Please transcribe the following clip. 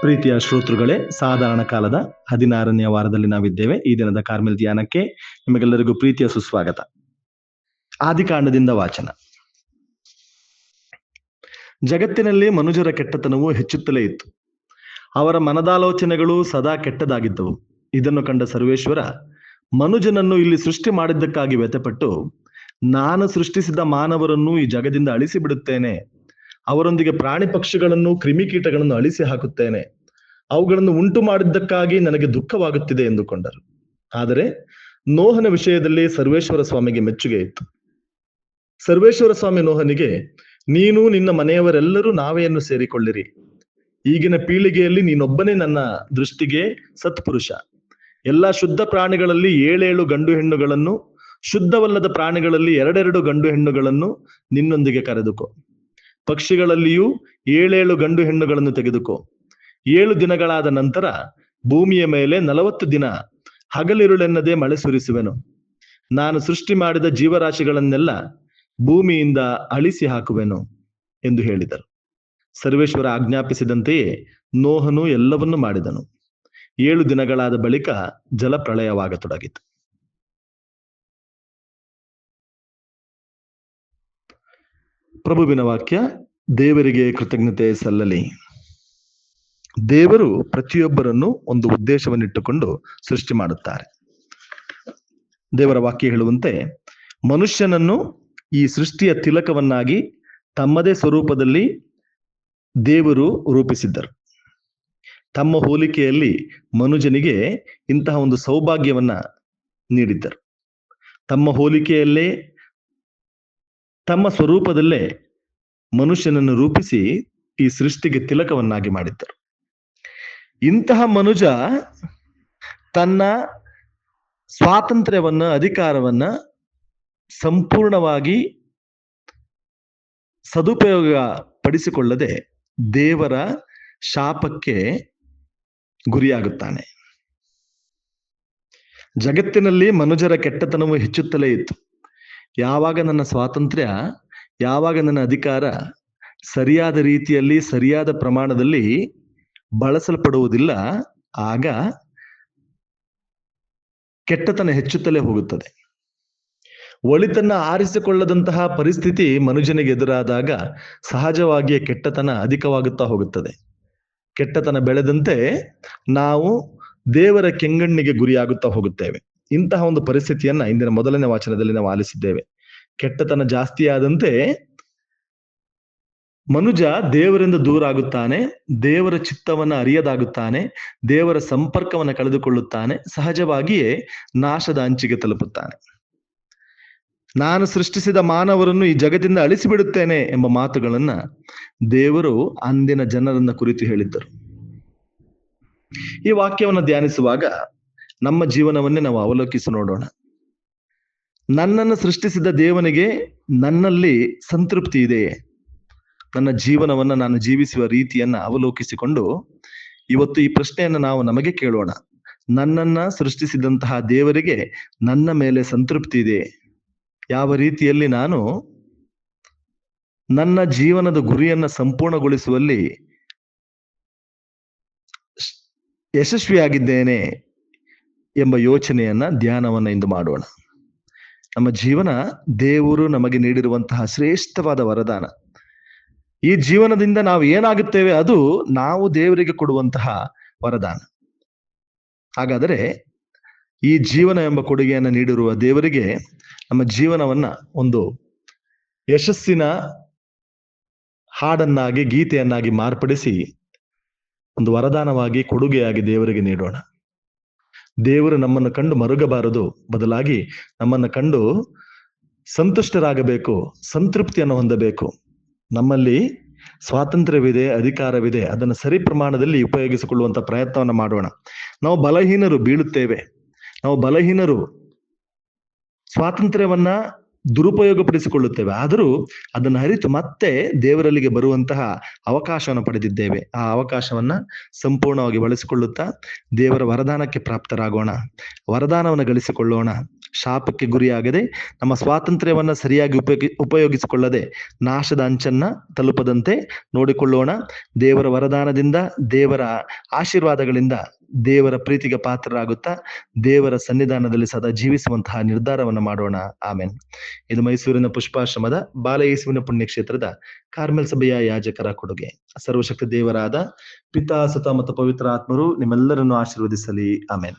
ಪ್ರೀತಿಯ ಶ್ರೋತೃಗಳೇ, ಸಾಧಾರಣ ಕಾಲದ ಹದಿನಾರನೆಯ ವಾರದಲ್ಲಿ ನಾವಿದ್ದೇವೆ. ಈ ದಿನದ ಕಾರ್ಮೆಲ್ ಧ್ಯಾನಕ್ಕೆ ನಿಮಗೆಲ್ಲರಿಗೂ ಪ್ರೀತಿಯ ಸುಸ್ವಾಗತ. ಆದಿಕಾಂಡದಿಂದ ವಾಚನ. ಜಗತ್ತಿನಲ್ಲಿ ಮನುಜರ ಕೆಟ್ಟತನವು ಹೆಚ್ಚುತ್ತಲೇ ಇತ್ತು. ಅವರ ಮನದಾಲೋಚನೆಗಳು ಸದಾ ಕೆಟ್ಟದಾಗಿದ್ದವು. ಇದನ್ನು ಕಂಡ ಸರ್ವೇಶ್ವರ, ಮನುಜನನ್ನು ಇಲ್ಲಿ ಸೃಷ್ಟಿ ಮಾಡಿದ್ದಕ್ಕಾಗಿ ವ್ಯಥಪಟ್ಟು, ನಾನು ಸೃಷ್ಟಿಸಿದ ಮಾನವರನ್ನು ಈ ಜಗದಿಂದ ಅಳಿಸಿ ಬಿಡುತ್ತೇನೆ ಅವರೊಂದಿಗೆ ಪ್ರಾಣಿ ಪಕ್ಷಿಗಳನ್ನು ಕ್ರಿಮಿಕೀಟಗಳನ್ನು ಅಳಿಸಿ ಹಾಕುತ್ತೇನೆ. ಅವುಗಳನ್ನು ಉಂಟು ಮಾಡಿದ್ದಕ್ಕಾಗಿ ನನಗೆ ದುಃಖವಾಗುತ್ತಿದೆ ಎಂದುಕೊಂಡರು. ಆದರೆ ನೋಹನ ವಿಷಯದಲ್ಲಿ ಸರ್ವೇಶ್ವರ ಸ್ವಾಮಿಗೆ ಮೆಚ್ಚುಗೆ ಇತ್ತು. ಸರ್ವೇಶ್ವರ ಸ್ವಾಮಿ ನೋಹನಿಗೆ, ನೀನು ನಿನ್ನ ಮನೆಯವರೆಲ್ಲರೂ ನಾವೆಯನ್ನು ಸೇರಿಕೊಳ್ಳಿರಿ. ಈಗಿನ ಪೀಳಿಗೆಯಲ್ಲಿ ನೀನೊಬ್ಬನೇ ನನ್ನ ದೃಷ್ಟಿಗೆ ಸತ್ಪುರುಷ. ಎಲ್ಲಾ ಶುದ್ಧ ಪ್ರಾಣಿಗಳಲ್ಲಿ ಏಳೇಳು ಗಂಡು ಹೆಣ್ಣುಗಳನ್ನು, ಶುದ್ಧವಲ್ಲದ ಪ್ರಾಣಿಗಳಲ್ಲಿ ಎರಡೆರಡು ಗಂಡು ಹೆಣ್ಣುಗಳನ್ನು ನಿನ್ನೊಂದಿಗೆ ಕರೆದುಕೋ. ಪಕ್ಷಿಗಳಲ್ಲಿಯೂ ಏಳೇಳು ಗಂಡು ಹೆಣ್ಣುಗಳನ್ನು ತೆಗೆದುಕೋ. ಏಳು ದಿನಗಳಾದ ನಂತರ ಭೂಮಿಯ ಮೇಲೆ ನಲವತ್ತು ದಿನ ಹಗಲಿರುಳೆನ್ನದೇ ಮಳೆ ಸುರಿಸುವೆನು. ನಾನು ಸೃಷ್ಟಿ ಮಾಡಿದ ಜೀವರಾಶಿಗಳನ್ನೆಲ್ಲ ಭೂಮಿಯಿಂದ ಅಳಿಸಿ ಹಾಕುವೆನು ಎಂದು ಹೇಳಿದರು. ಸರ್ವೇಶ್ವರ ಆಜ್ಞಾಪಿಸಿದಂತೆಯೇ ನೋಹನು ಎಲ್ಲವನ್ನೂ ಮಾಡಿದನು. ಏಳು ದಿನಗಳಾದ ಬಳಿಕ ಜಲಪ್ರಳಯವಾಗತೊಡಗಿತು. ಪ್ರಭುವಿನ ವಾಕ್ಯ, ದೇವರಿಗೆ ಕೃತಜ್ಞತೆ ಸಲ್ಲಲಿ. ದೇವರು ಪ್ರತಿಯೊಬ್ಬರನ್ನು ಒಂದು ಉದ್ದೇಶವನ್ನಿಟ್ಟುಕೊಂಡು ಸೃಷ್ಟಿ ಮಾಡುತ್ತಾರೆ. ದೇವರ ವಾಕ್ಯ ಹೇಳುವಂತೆ, ಮನುಷ್ಯನನ್ನು ಈ ಸೃಷ್ಟಿಯ ತಿಲಕವನ್ನಾಗಿ ತಮ್ಮದೇ ಸ್ವರೂಪದಲ್ಲಿ ದೇವರು ರೂಪಿಸಿದ್ದರು. ತಮ್ಮ ಹೋಲಿಕೆಯಲ್ಲಿ ಮನುಜನಿಗೆ ಇಂತಹ ಒಂದು ಸೌಭಾಗ್ಯವನ್ನ ನೀಡಿದ್ದರು. ತಮ್ಮ ಹೋಲಿಕೆಯಲ್ಲೇ ತಮ್ಮ ಸ್ವರೂಪದಲ್ಲೇ ಮನುಷ್ಯನನ್ನು ರೂಪಿಸಿ ಈ ಸೃಷ್ಟಿಗೆ ತಿಲಕವನ್ನಾಗಿ ಮಾಡಿದ್ದರು. ಇಂತಹ ಮನುಜ ತನ್ನ ಸ್ವಾತಂತ್ರ್ಯವನ್ನ, ಅಧಿಕಾರವನ್ನ ಸಂಪೂರ್ಣವಾಗಿ ಸದುಪಯೋಗ ಪಡಿಸಿಕೊಳ್ಳದೆ ದೇವರ ಶಾಪಕ್ಕೆ ಗುರಿಯಾಗುತ್ತಾನೆ. ಜಗತ್ತಿನಲ್ಲಿ ಮನುಜರ ಕೆಟ್ಟತನವು ಹೆಚ್ಚುತ್ತಲೇ ಇತ್ತು. ಯಾವಾಗ ನನ್ನ ಸ್ವಾತಂತ್ರ್ಯ, ಯಾವಾಗ ನನ್ನ ಅಧಿಕಾರ ಸರಿಯಾದ ರೀತಿಯಲ್ಲಿ, ಸರಿಯಾದ ಪ್ರಮಾಣದಲ್ಲಿ ಬಳಸಲ್ಪಡುವುದಿಲ್ಲ, ಆಗ ಕೆಟ್ಟತನ ಹೆಚ್ಚುತ್ತಲೇ ಹೋಗುತ್ತದೆ. ಒಳಿತನ್ನ ಆರಿಸಿಕೊಳ್ಳದಂತಹ ಪರಿಸ್ಥಿತಿ ಮನುಜನಿಗೆ ಎದುರಾದಾಗ ಸಹಜವಾಗಿಯೇ ಕೆಟ್ಟತನ ಅಧಿಕವಾಗುತ್ತಾ ಹೋಗುತ್ತದೆ. ಕೆಟ್ಟತನ ಬೆಳೆದಂತೆ ನಾವು ದೇವರ ಕೆಂಗಣ್ಣಿಗೆ ಗುರಿಯಾಗುತ್ತಾ ಹೋಗುತ್ತೇವೆ. ಇಂತಹ ಒಂದು ಪರಿಸ್ಥಿತಿಯನ್ನ ಇಂದಿನ ಮೊದಲನೇ ವಾಚನದಲ್ಲಿ ನಾವು ಆಲಿಸಿದ್ದೇವೆ. ಕೆಟ್ಟತನ ಜಾಸ್ತಿ ಆದಂತೆ ಮನುಜ ದೇವರಿಂದ ದೂರ ಆಗುತ್ತಾನೆ, ದೇವರ ಚಿತ್ತವನ್ನ ಅರಿಯದಾಗುತ್ತಾನೆ, ದೇವರ ಸಂಪರ್ಕವನ್ನ ಕಳೆದುಕೊಳ್ಳುತ್ತಾನೆ, ಸಹಜವಾಗಿಯೇ ನಾಶದ ಅಂಚಿಗೆ ತಲುಪುತ್ತಾನೆ. ನಾನು ಸೃಷ್ಟಿಸಿದ ಮಾನವರನ್ನು ಈ ಜಗತ್ತಿಂದ ಅಳಿಸಿಬಿಡುತ್ತೇನೆ ಎಂಬ ಮಾತುಗಳನ್ನ ದೇವರು ಅಂದಿನ ಜನರನ್ನ ಕುರಿತು ಹೇಳಿದ್ದರು. ಈ ವಾಕ್ಯವನ್ನು ಧ್ಯಾನಿಸುವಾಗ ನಮ್ಮ ಜೀವನವನ್ನೇ ನಾವು ಅವಲೋಕಿಸಿ ನೋಡೋಣ. ನನ್ನನ್ನು ಸೃಷ್ಟಿಸಿದ ದೇವನಿಗೆ ನನ್ನಲ್ಲಿ ಸಂತೃಪ್ತಿ ಇದೆಯೇ ನನ್ನ ಜೀವನವನ್ನ ನಾನು ಜೀವಿಸುವ ರೀತಿಯನ್ನ ಅವಲೋಕಿಸಿಕೊಂಡು ಇವತ್ತು ಈ ಪ್ರಶ್ನೆಯನ್ನ ನಾವು ನಮಗೆ ಕೇಳೋಣ. ನನ್ನನ್ನ ಸೃಷ್ಟಿಸಿದಂತಹ ದೇವರಿಗೆ ನನ್ನ ಮೇಲೆ ಸಂತೃಪ್ತಿ ಇದೆ. ಯಾವ ರೀತಿಯಲ್ಲಿ ನಾನು ನನ್ನ ಜೀವನದ ಗುರಿಯನ್ನ ಸಂಪೂರ್ಣಗೊಳಿಸುವಲ್ಲಿ ಯಶಸ್ವಿಯಾಗಿದ್ದೇನೆ. ಎಂಬ ಯೋಚನೆಯನ್ನ ಧ್ಯಾನವನ್ನ ಇಂದು ಮಾಡೋಣ. ನಮ್ಮ ಜೀವನ ದೇವರು ನಮಗೆ ನೀಡಿರುವಂತಹ ಶ್ರೇಷ್ಠವಾದ ವರದಾನ. ಈ ಜೀವನದಿಂದ ನಾವು ಏನಾಗುತ್ತೇವೆ ಅದು ನಾವು ದೇವರಿಗೆ ಕೊಡುವಂತಹ ವರದಾನ. ಹಾಗಾದರೆ ಈ ಜೀವನ ಎಂಬ ಕೊಡುಗೆಯನ್ನು ನೀಡಿರುವ ದೇವರಿಗೆ ನಮ್ಮ ಜೀವನವನ್ನ ಒಂದು ಯಶಸ್ಸಿನ ಹಾಡನ್ನಾಗಿ, ಗೀತೆಯನ್ನಾಗಿ ಮಾರ್ಪಡಿಸಿ ಒಂದು ವರದಾನವಾಗಿ, ಕೊಡುಗೆಯಾಗಿ ದೇವರಿಗೆ ನೀಡೋಣ. ದೇವರು ನಮ್ಮನ್ನು ಕಂಡು ಮರುಗಬಾರದು ಬದಲಾಗಿ ನಮ್ಮನ್ನು ಕಂಡು ಸಂತುಷ್ಟರಾಗಬೇಕು, ಸಂತೃಪ್ತಿಯನ್ನು ಹೊಂದಬೇಕು. ನಮ್ಮಲ್ಲಿ ಸ್ವಾತಂತ್ರ್ಯವಿದೆ, ಅಧಿಕಾರವಿದೆ, ಅದನ್ನು ಸರಿ ಪ್ರಮಾಣದಲ್ಲಿ ಉಪಯೋಗಿಸಿಕೊಳ್ಳುವಂತ ಪ್ರಯತ್ನವನ್ನು ಮಾಡೋಣ. ನಾವು ಬಲಹೀನರು ಬೀಳುತ್ತೇವೆ. ನಾವು ಬಲಹೀನರು. ಸ್ವಾತಂತ್ರ್ಯವನ್ನ ದುರುಪಯೋಗಪಡಿಸಿಕೊಳ್ಳುತ್ತೇವೆ. ಆದರೂ ಅದನ್ನು ಅರಿತು ಮತ್ತೆ ದೇವರಲ್ಲಿಗೆ ಬರುವಂತಹ ಅವಕಾಶವನ್ನು ಪಡೆದಿದ್ದೇವೆ. ಆ ಅವಕಾಶವನ್ನ ಸಂಪೂರ್ಣವಾಗಿ ಬಳಸಿಕೊಳ್ಳುತ್ತಾ ದೇವರ ವರದಾನಕ್ಕೆ ಪ್ರಾಪ್ತರಾಗೋಣ. ವರದಾನವನ್ನು ಗಳಿಸಿಕೊಳ್ಳೋಣ. ಶಾಪಕ್ಕೆ ಗುರಿಯಾಗದೆ ನಮ್ಮ ಸ್ವಾತಂತ್ರ್ಯವನ್ನ ಸರಿಯಾಗಿ ಉಪಯೋಗಿ, ಉಪಯೋಗಿಸಿಕೊಳ್ಳದೆ ನಾಶದ ಅಂಚನ್ನ ತಲುಪದಂತೆ ನೋಡಿಕೊಳ್ಳೋಣ. ದೇವರ ವರದಾನದಿಂದ ದೇವರ ಆಶೀರ್ವಾದಗಳಿಂದ ದೇವರ ಪ್ರೀತಿಗೆ ಪಾತ್ರರಾಗುತ್ತಾ ದೇವರ ಸನ್ನಿಧಾನದಲ್ಲಿ ಸದಾ ಜೀವಿಸುವಂತಹ ನಿರ್ಧಾರವನ್ನು ಮಾಡೋಣ. ಆಮೇನ್. ಇದು ಮೈಸೂರಿನ ಪುಷ್ಪಾಶ್ರಮದ ಬಾಲಯೇಸುವಿನ ಪುಣ್ಯಕ್ಷೇತ್ರದ ಕಾರ್ಮೆಲ್ ಸಭೆಯ ಯಾಜಕರ ಕೊಡುಗೆ. ಸರ್ವಶಕ್ತಿ ದೇವರಾದ ಪಿತಾ ಸತ ಮತ್ತು ಪವಿತ್ರ ಆತ್ಮರು ನಿಮ್ಮೆಲ್ಲರನ್ನು ಆಶೀರ್ವದಿಸಲಿ. ಆಮೇನ್.